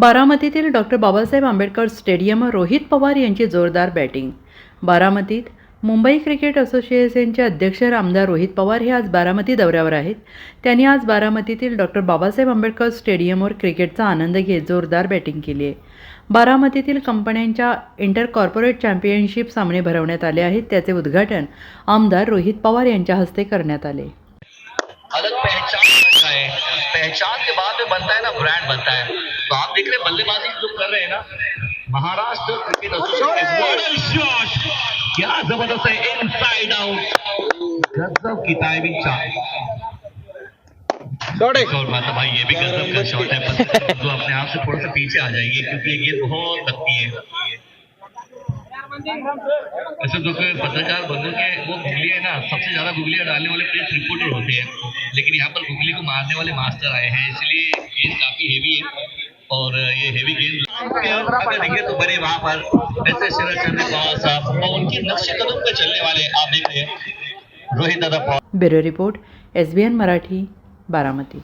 बारामतीतील doctor Babasaheb Ambedkar स्टेडियमवर रोहित पवार यांची जोरदार बॅटिंग. बारामतीत मुंबई क्रिकेट असोसिएशनचे अध्यक्ष आमदार रोहित पवार हे आज बारामती दौऱ्यावर आहेत. त्यांनी आज बारामतीतील डॉक्टर बाबासाहेब आंबेडकर स्टेडियमवर क्रिकेटचा आनंद घेत जोरदार बॅटिंग केली आहे. बारामतीतील कंपन्यांच्या इंटर कॉर्पोरेट चॅम्पियनशिप सामने भरवण्यात आले आहेत. त्याचे उद्घाटन आमदार रोहित पवार यांच्या हस्ते करण्यात आले. अलग पहचान पहचान के बाद में बनता है ना ब्रांड बनता है। बल्लेबाजी जो कर रहे हैं ना महाराष्ट्र क्रिकेट एसोसिएशन क्या ज़बरदस्त है इनसाइड आउट गजब की टाइमिंग शॉट और है भाई ये भी गजब का शॉट है तो अपने आप से थोड़ा सा पीछे आ जाइए क्योंकि ये गेंद बहुत लगती है। ऐसे तो कोई पत्रकार बंधु के वो गुगली है ना सबसे ज़्यादा गुगलियाँ डालने वाले प्लेस रिपोर्टर होते हैं। लेकिन यहाँ पर गुगली को मारने वाले मास्टर आए हैं इसलिए गेंद काफ़ी हेवी है। और ये हेवी गेंद अगर देखें तो बड़े वहाँ पर ऐसे शरद चंद्र पवार साहब और उनके नक्शे कदम पे चलने वाले आप देख रहे हैं। Rohit Dada Pawar bureau report S B N Marathi Baramati.